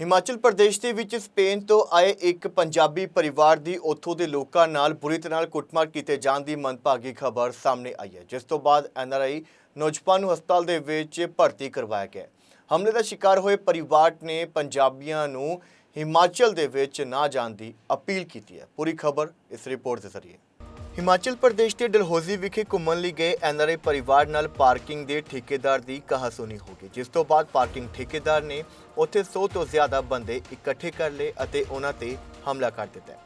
ਹਿਮਾਚਲ ਪ੍ਰਦੇਸ਼ ਦੇ ਵਿੱਚ ਸਪੇਨ ਤੋਂ ਆਏ ਇੱਕ ਪੰਜਾਬੀ ਪਰਿਵਾਰ ਦੀ ਉੱਥੋਂ ਦੇ ਲੋਕਾਂ ਨਾਲ ਬੁਰੀ ਤਰ੍ਹਾਂ ਕੁੱਟਮਾਰ ਕੀਤੇ ਜਾਣ ਦੀ ਮੰਦਭਾਗੀ ਖਬਰ ਸਾਹਮਣੇ ਆਈ ਹੈ, ਜਿਸ ਤੋਂ ਬਾਅਦ ਐਨਆਰਆਈ ਨੌਜਵਾਨ ਨੂੰ ਹਸਪਤਾਲ ਦੇ ਵਿੱਚ ਭਰਤੀ ਕਰਵਾਇਆ ਗਿਆ ਹਮਲੇ ਦਾ ਸ਼ਿਕਾਰ ਹੋਏ ਪਰਿਵਾਰ ਨੇ ਪੰਜਾਬੀਆਂ ਨੂੰ ਹਿਮਾਚਲ ਦੇ ਵਿੱਚ ਨਾ ਜਾਣ ਦੀ ਅਪੀਲ ਕੀਤੀ ਹੈ। ਪੂਰੀ ਖਬਰ ਇਸ ਰਿਪੋਰਟ ਦੇ ਜ਼ਰੀਏ। ਹਿਮਾਚਲ ਪ੍ਰਦੇਸ਼ ਦੇ ਡਲਹੌਜ਼ੀ ਵਿਖੇ ਘੁੰਮਣ ਲਈ ਗਏ ਐਨਆਰਆਈ ਪਰਿਵਾਰ ਨਾਲ ਪਾਰਕਿੰਗ ਦੇ ਠੇਕੇਦਾਰ ਦੀ ਕਹਾਸੁਣੀ ਹੋ ਗਈ, ਜਿਸ ਤੋਂ ਬਾਅਦ ਪਾਰਕਿੰਗ ਠੇਕੇਦਾਰ ਨੇ ਉੱਥੇ 100 ਤੋਂ ਜ਼ਿਆਦਾ ਬੰਦੇ ਇਕੱਠੇ ਕਰ ਲਏ ਅਤੇ ਉਹਨਾਂ ਤੇ ਹਮਲਾ ਕਰ ਦਿੱਤਾ।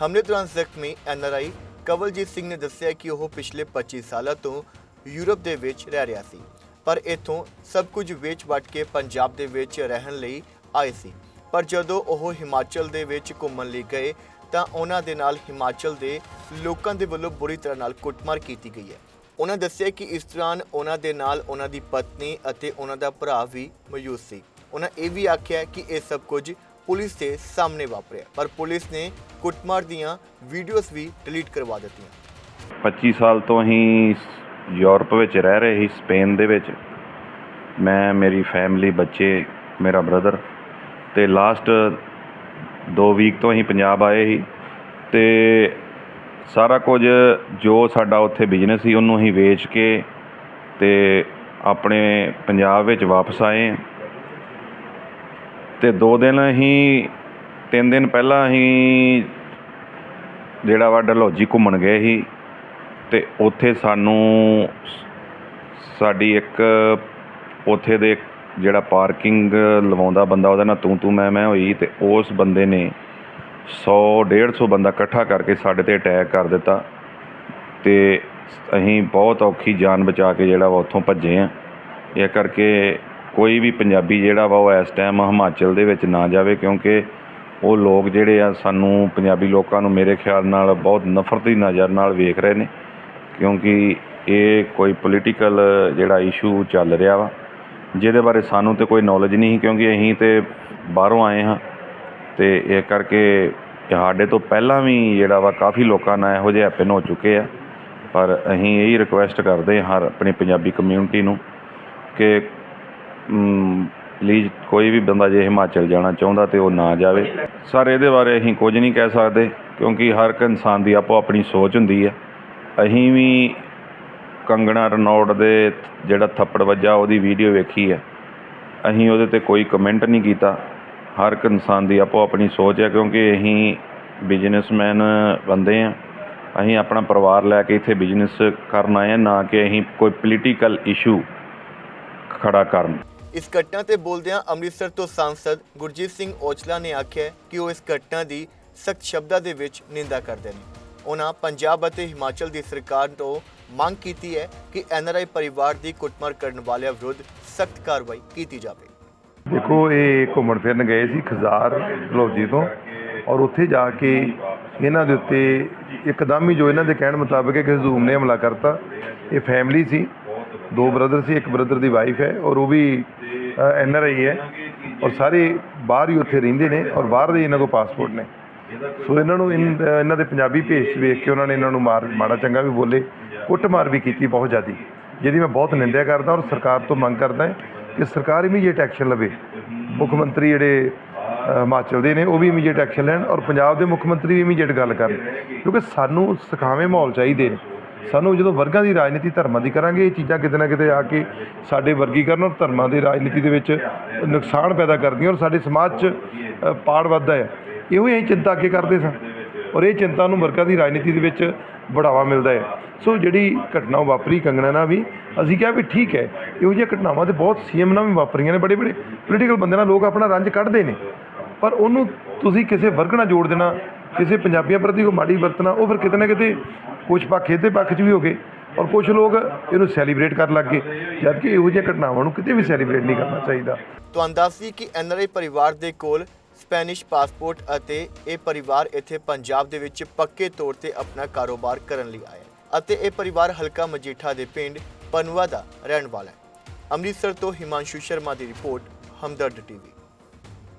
ਹਮਲੇ ਦੌਰਾਨ ਜ਼ਖਮੀ ਐਨਆਰਆਈ ਕਵਲਜੀਤ ਸਿੰਘ ਨੇ ਦੱਸਿਆ ਕਿ ਉਹ ਪਿਛਲੇ 25 ਸਾਲਾਂ ਤੋਂ ਯੂਰਪ ਦੇ ਵਿੱਚ ਰਹਿ ਰਿਹਾ ਸੀ, ਪਰ ਇੱਥੋਂ ਸਭ ਕੁਝ ਵੇਚ ਵਟ ਕੇ ਪੰਜਾਬ ਦੇ ਵਿੱਚ ਰਹਿਣ ਲਈ ਆਏ ਸੀ। ਪਰ ਜਦੋਂ ਉਹ ਹਿਮਾਚਲ ਦੇ ਵਿੱਚ ਘੁੰਮਣ ਲਈ ਗਏ ਤਾਂ ਉਹਨਾਂ ਦੇ ਨਾਲ ਹਿਮਾਚਲ ਦੇ ਲੋਕਾਂ ਦੇ ਵੱਲੋਂ ਬੁਰੀ ਤਰ੍ਹਾਂ ਨਾਲ ਕੁੱਟਮਾਰ ਕੀਤੀ ਗਈ ਹੈ। ਉਹਨਾਂ ਦੱਸਿਆ ਕਿ ਇਸ ਦੌਰਾਨ ਉਹਨਾਂ ਦੇ ਨਾਲ ਉਹਨਾਂ ਦੀ ਪਤਨੀ ਅਤੇ ਉਹਨਾਂ ਦਾ ਭਰਾ ਵੀ ਮੌਜੂਦ ਸੀ। ਉਹਨਾਂ ਇਹ ਵੀ ਆਖਿਆ ਕਿ ਇਹ ਸਭ ਕੁਝ ਪੁਲਿਸ ਦੇ ਸਾਹਮਣੇ ਵਾਪਰਿਆ। ਪਰ ਪੁਲਿਸ ਨੇ ਕੁੱਟਮਾਰ ਦੀਆਂ ਵੀਡੀਓਜ਼ ਵੀ ਡਿਲੀਟ ਕਰਵਾ ਦਿੱਤੀਆਂ। 25 ਸਾਲ ਤੋਂ ਅਸੀਂ ਯੂਰਪ ਵਿੱਚ ਰਹਿ ਰਹੇ ਸੀ, ਸਪੇਨ ਦੇ ਵਿੱਚ। ਮੈਂ, ਮੇਰੀ ਫੈਮਿਲੀ ਬੱਚੇ, ਮੇਰਾ ਬ੍ਰਦਰ ਤੇ ਲਾਸਟ ਦੋ ਵੀਕ ਤੋਂ ਅਸੀਂ ਪੰਜਾਬ ਆਏ ਸੀ ਅਤੇ ਸਾਰਾ ਕੁਝ ਜੋ ਸਾਡਾ ਉੱਥੇ ਬਿਜ਼ਨਸ ਸੀ ਉਹਨੂੰ ਅਸੀਂ ਵੇਚ ਕੇ ਅਤੇ ਆਪਣੇ ਪੰਜਾਬ ਵਿੱਚ ਵਾਪਸ ਆਏ ਹਾਂ। ਤੇ 2 ਦਿਨ ਅਸੀਂ, ਤਿੰਨ ਦਿਨ ਪਹਿਲਾਂ ਅਸੀਂ ਜਿਹੜਾ ਵਾ ਡਲਹੌਜੀ ਘੁੰਮਣ ਗਏ ਸੀ ਅਤੇ ਉੱਥੇ ਸਾਨੂੰ ਸ- ਸਾਡੀ ਇੱਕ ਉੱਥੇ ਦੇ ਜਿਹੜਾ ਪਾਰਕਿੰਗ ਲਵਾਉਂਦਾ ਬੰਦਾ, ਉਹਦੇ ਨਾਲ ਤੂੰ ਤੂੰ ਮੈਂ ਮੈਂ ਹੋਈ ਅਤੇ ਉਸ ਬੰਦੇ ਨੇ 100 150 ਬੰਦਾ ਇਕੱਠਾ ਕਰਕੇ ਸਾਡੇ ਤੇ ਅਟੈਕ ਕਰ ਦਿੱਤਾ ਅਤੇ ਅਸੀਂ ਬਹੁਤ ਔਖੀ ਜਾਨ ਬਚਾ ਕੇ ਜਿਹੜਾ ਵਾ ਉੱਥੋਂ ਭੱਜੇ ਹਾਂ ਇਹ ਕਰਕੇ ਕੋਈ ਵੀ ਪੰਜਾਬੀ ਜਿਹੜਾ ਵਾ ਉਹ ਇਸ ਟਾਈਮ ਹਿਮਾਚਲ ਦੇ ਵਿੱਚ ਨਾ ਜਾਵੇ ਕਿਉਂਕਿ ਉਹ ਲੋਕ ਜਿਹੜੇ ਆ ਸਾਨੂੰ ਪੰਜਾਬੀ ਲੋਕਾਂ ਨੂੰ ਮੇਰੇ ਖਿਆਲ ਨਾਲ ਬਹੁਤ ਨਫ਼ਰਤ ਦੀ ਨਜ਼ਰ ਨਾਲ ਵੇਖ ਰਹੇ ਨੇ ਕਿਉਂਕਿ ਇਹ ਕੋਈ ਪੋਲੀਟੀਕਲ ਜਿਹੜਾ ਇਸ਼ੂ ਚੱਲ ਰਿਹਾ ਵਾ। ਜਿਹਦੇ ਬਾਰੇ ਸਾਨੂੰ ਤਾਂ ਕੋਈ ਨੌਲੇਜ ਨਹੀਂ ਕਿਉਂਕਿ ਅਸੀਂ ਤਾਂ ਬਾਹਰੋਂ ਆਏ ਹਾਂ। ਅਤੇ ਇਹ ਕਰਕੇ ਸਾਡੇ ਤੋਂ ਪਹਿਲਾਂ ਵੀ ਜਿਹੜਾ ਵਾ ਕਾਫੀ ਲੋਕਾਂ ਨਾਲ ਇਹੋ ਜਿਹੇ ਹੈਪਨ ਹੋ ਚੁੱਕੇ ਆ। ਪਰ ਅਸੀਂ ਇਹੀ ਰਿਕੁਐਸਟ ਕਰਦੇ ਹਾਂ ਹਰ ਆਪਣੀ ਪੰਜਾਬੀ ਕਮਿਊਨਿਟੀ ਨੂੰ ਕਿ ਪਲੀਜ਼ ਕੋਈ ਵੀ ਬੰਦਾ ਜੇ ਹਿਮਾਚਲ ਜਾਣਾ ਚਾਹੁੰਦਾ ਤੇ ਉਹ ਨਾ ਜਾਵੇ। ਸਰ, ਇਹਦੇ ਬਾਰੇ ਅਸੀਂ ਕੁਝ ਨਹੀਂ ਕਹਿ ਸਕਦੇ, ਕਿਉਂਕਿ ਹਰ ਇੱਕ ਇਨਸਾਨ ਦੀ ਆਪੋ ਆਪਣੀ ਸੋਚ ਹੁੰਦੀ ਹੈ ਅਸੀਂ ਵੀ ਕੰਗਣਾ ਰਨੌੜ ਦੇ ਜਿਹੜਾ ਥੱਪੜ ਵੱਜਾ, ਉਹਦੀ ਵੀਡੀਓ ਵੇਖੀ ਹੈ। ਅਸੀਂ ਉਹਦੇ ਤੇ ਕੋਈ ਕਮੈਂਟ ਨਹੀਂ ਕੀਤਾ। ਹਰ ਇੱਕ ਇਨਸਾਨ ਦੀ ਆਪੋ ਆਪਣੀ ਸੋਚ ਹੈ, ਕਿਉਂਕਿ ਅਸੀਂ ਬਿਜ਼ਨਸਮੈਨ ਬੰਦੇ ਆ ਅਸੀਂ ਆਪਣਾ ਪਰਿਵਾਰ ਲੈ ਕੇ ਇੱਥੇ ਬਿਜ਼ਨਸ ਕਰਨ ਆਏ ਹਾਂ, ਨਾ ਕਿ ਅਸੀਂ ਕੋਈ ਪੋਲੀਟੀਕਲ ਇਸ਼ੂ ਖੜਾ ਕਰਨ। ਇਸ ਘਟਨਾ ਤੇ ਬੋਲਦਿਆਂ ਅੰਮ੍ਰਿਤਸਰ ਤੋਂ ਸਾਂਸਦ ਗੁਰਜੀਤ ਸਿੰਘ ਔਜਲਾ ਨੇ ਆਖਿਆ ਕਿ ਉਹ ਇਸ ਘਟਨਾ ਦੀ ਸਖਤ ਸ਼ਬਦਾਂ ਦੇ ਵਿੱਚ ਨਿੰਦਾ ਕਰਦੇ ਨੇ। ਉਹਨਾਂ ਪੰਜਾਬ ਅਤੇ ਹਿਮਾਚਲ ਦੀ ਸਰਕਾਰ ਤੋਂ ਮੰਗ ਕੀਤੀ ਹੈ ਕਿ ਐਨਆਰਆਈ ਪਰਿਵਾਰ ਦੀ ਕੁੱਟਮਾਰ ਕਰਨ ਵਾਲਿਆਂ ਵਿਰੁੱਧ ਸਖਤ ਕਾਰਵਾਈ ਕੀਤੀ ਜਾਵੇ। ਦੇਖੋ, ਇਹ ਘੁੰਮਣ ਫਿਰਨ ਗਏ ਸੀ ਖਜ਼ਾਰ ਧਲੌਜੀ ਤੋਂ ਔਰ ਉੱਥੇ ਜਾ ਕੇ ਇਹਨਾਂ ਦੇ ਉੱਤੇ ਇੱਕਦਮ ਹੀ ਜੋ ਇਹਨਾਂ ਦੇ ਕਹਿਣ ਮੁਤਾਬਕ ਇੱਕ ਹਜ਼ੂਮ ਨੇ ਹਮਲਾ ਕਰਤਾ। ਇਹ ਫੈਮਿਲੀ ਸੀ, ਦੋ ਬ੍ਰਦਰ ਸੀ, ਇੱਕ ਬ੍ਰਦਰ ਦੀ ਵਾਈਫ ਹੈ ਔਰ ਉਹ ਵੀ ਐਨ ਆਰ ਆਈ ਹੈ ਔਰ ਸਾਰੇ ਬਾਹਰ ਹੀ ਉੱਥੇ ਰਹਿੰਦੇ ਨੇ ਔਰ ਬਾਹਰ ਦੇ ਇਹਨਾਂ ਕੋਲ ਪਾਸਪੋਰਟ ਨੇ। ਸੋ ਇਹਨਾਂ ਨੂੰ ਇਹਨਾਂ ਦੇ ਪੰਜਾਬੀ ਭੇਸ ਵੇਖ ਕੇ ਉਹਨਾਂ ਨੇ ਇਹਨਾਂ ਨੂੰ ਮਾਰ ਮਾੜਾ ਚੰਗਾ ਵੀ ਬੋਲੇ ਕੁੱਟਮਾਰ ਵੀ ਕੀਤੀ ਬਹੁਤ ਜ਼ਿਆਦੀ ਜਿਹਦੀ ਮੈਂ ਬਹੁਤ ਨਿੰਦਿਆ ਕਰਦਾ ਔਰ ਸਰਕਾਰ ਤੋਂ ਮੰਗ ਕਰਦਾ ਕਿ ਸਰਕਾਰ ਇਮੀਡੀਏਟ ਐਕਸ਼ਨ ਲਵੇ। ਮੁੱਖ ਮੰਤਰੀ ਜਿਹੜੇ ਹਿਮਾਚਲ ਦੇ ਨੇ ਉਹ ਵੀ ਇਮੀਡੀਏਟ ਐਕਸ਼ਨ ਲੈਣ ਔਰ ਪੰਜਾਬ ਦੇ ਮੁੱਖ ਮੰਤਰੀ ਵੀ ਇਮੀਡੀਏਟ ਗੱਲ ਕਰਨ। ਕਿਉਂਕਿ ਸਾਨੂੰ ਸਿਖਾਵੇਂ ਮਾਹੌਲ ਚਾਹੀਦੇ ਨੇ। ਸਾਨੂੰ ਜਦੋਂ ਵਰਗਾਂ ਦੀ ਰਾਜਨੀਤੀ ਧਰਮਾਂ ਦੀ ਕਰਾਂਗੇ ਇਹ ਚੀਜ਼ਾਂ ਕਿਤੇ ਨਾ ਕਿਤੇ ਆ ਕੇ ਸਾਡੇ ਵਰਗੀਕਰਨ ਔਰ ਧਰਮਾਂ ਦੀ ਰਾਜਨੀਤੀ ਦੇ ਵਿੱਚ ਨੁਕਸਾਨ ਪੈਦਾ ਕਰਦੀਆਂ ਔਰ ਸਾਡੇ ਸਮਾਜ 'ਚ ਪਾੜ ਵੱਧਦਾ ਹੈ। ਇਹੋ ਹੀ ਅਸੀਂ ਚਿੰਤਾ ਅੱਗੇ ਕਰਦੇ ਸਾਂ ਔਰ ਇਹ ਚਿੰਤਾ ਨੂੰ ਵਰਗਾਂ ਦੀ ਰਾਜਨੀਤੀ ਦੇ ਵਿੱਚ ਬੜਾਵਾ ਮਿਲਦਾ ਹੈ। ਸੋ ਜਿਹੜੀ ਘਟਨਾ ਉਹ ਵਾਪਰੀ ਕੰਗਣਾ ਨਾਲ ਵੀ, ਅਸੀਂ ਕਿਹਾ ਵੀ ਠੀਕ ਹੈ, ਇਹੋ ਜਿਹੀਆਂ ਘਟਨਾਵਾਂ ਤੇ ਬਹੁਤ ਸੀਐਮ ਨਾਲ ਵੀ ਵਾਪਰੀਆਂ ਨੇ ਬੜੇ ਬੜੇ ਪੋਲੀਟੀਕਲ ਬੰਦੇ ਨਾਲ ਲੋਕ ਆਪਣਾ ਰੰਜ ਕੱਢਦੇ ਨੇ। ਪਰ ਉਹਨੂੰ ਤੁਸੀਂ ਕਿਸੇ ਵਰਗ ਨਾਲ ਜੋੜ ਦੇਣਾ, ਕਿਸੇ ਪੰਜਾਬੀਆਂ ਪ੍ਰਤੀ ਕੋਈ ਮਾੜੀ ਵਰਤਣਾ, ਉਹ ਫਿਰ ਕਿਤੇ ਨਾ ਕਿਤੇ ਕੁਝ ਪੱਖ ਇਹਦੇ ਪੱਖ 'ਚ ਵੀ ਹੋ ਗਏ ਔਰ ਕੁਝ ਲੋਕ ਇਹਨੂੰ ਸੈਲੀਬ੍ਰੇਟ ਕਰਨ ਲੱਗ ਗਏ ਜਦ ਕਿ ਇਹੋ ਜਿਹੀਆਂ ਘਟਨਾਵਾਂ ਨੂੰ ਕਿਤੇ ਵੀ ਸੈਲੀਬ੍ਰੇਟ ਨਹੀਂ ਕਰਨਾ ਚਾਹੀਦਾ। ਤੁਹਾਨੂੰ ਦੱਸ ਦਈਏ ਕਿ ਐਨਆਰਆਈ ਪਰਿਵਾਰ ਦੇ ਕੋਲ ਸਪੈਨਿਸ਼ ਪਾਸਪੋਰਟ ਅਤੇ ਇਹ ਪਰਿਵਾਰ ਇੱਥੇ ਪੰਜਾਬ ਦੇ ਵਿੱਚ ਪੱਕੇ ਤੌਰ ਤੇ ਆਪਣਾ ਕਾਰੋਬਾਰ ਕਰਨ ਲਈ ਆਇਆ ਅਤੇ ਇਹ ਪਰਿਵਾਰ ਹਲਕਾ ਮਜੀਠਾ ਦੇ ਪਿੰਡ ਪਨਵਾ ਦਾ ਰਹਿਣ ਵਾਲਾ ਹੈ। ਅੰਮ੍ਰਿਤਸਰ ਤੋਂ ਹਿਮਾਂਸ਼ੂ ਸ਼ਰਮਾ ਦੀ ਰਿਪੋਰਟ, ਹਮਦਰਦ ਟੀਵੀ।